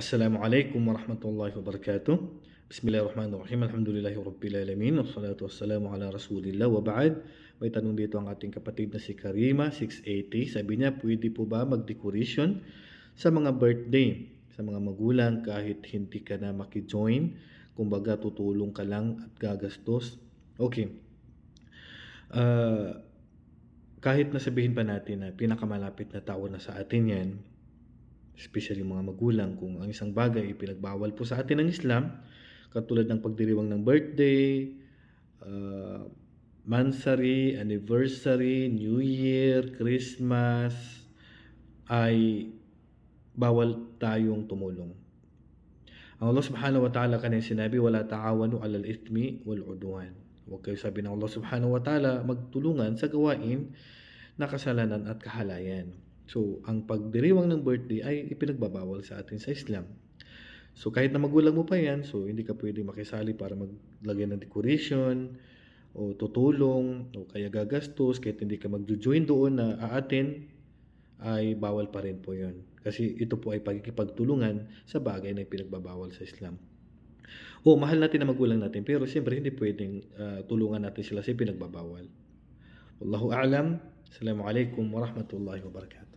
Assalamualaikum warahmatullahi wabarakatuh. Bismillahirrahmanirrahim. Alhamdulillahi rabbil alamin. Wassalatu wassalamu ala Rasulillah wa ba'd. May tanong dito ang ating kapatid na si Karima 680. Sabi niya, pwede po ba mag-decoration sa mga birthday sa mga magulang kahit hindi ka na maki-join? Kumbaga tutulong ka lang at gagastos. Okay. Ah, kahit nasabihin pa natin na pinakamalapit na tao na sa atin yan, especially mga magulang, kung ang isang bagay pinagbawal po sa atin ng Islam, katulad ng pagdiriwang ng birthday, uh, mansary, anniversary, New Year, Christmas, ay bawal tayong tumulong. Ang Allah subhanahu wa ta'ala kanina sinabi, wala ta'awanu alal ithmi wal udwan. Huwag kayo sabi ng Allah subhanahu wa ta'ala magtulungan sa gawain na kasalanan at kahalayan. So, ang pagdiriwang ng birthday ay ipinagbabawal sa atin sa Islam. So, kahit na magulang mo pa yan, so hindi ka pwede makisali para maglagay ng decoration o tutulong o kaya gagastos kahit hindi ka mag-join doon na aatin ay bawal pa rin po yun. Kasi ito po ay pagkikipagtulungan sa bagay na pinagbabawal sa Islam. O, mahal natin ang magulang natin, pero siyempre hindi pwedeng ah, tulungan natin sila sa pinagbabawal. Wallahu a'lam. Assalamualaikum warahmatullahi wabarakatuh.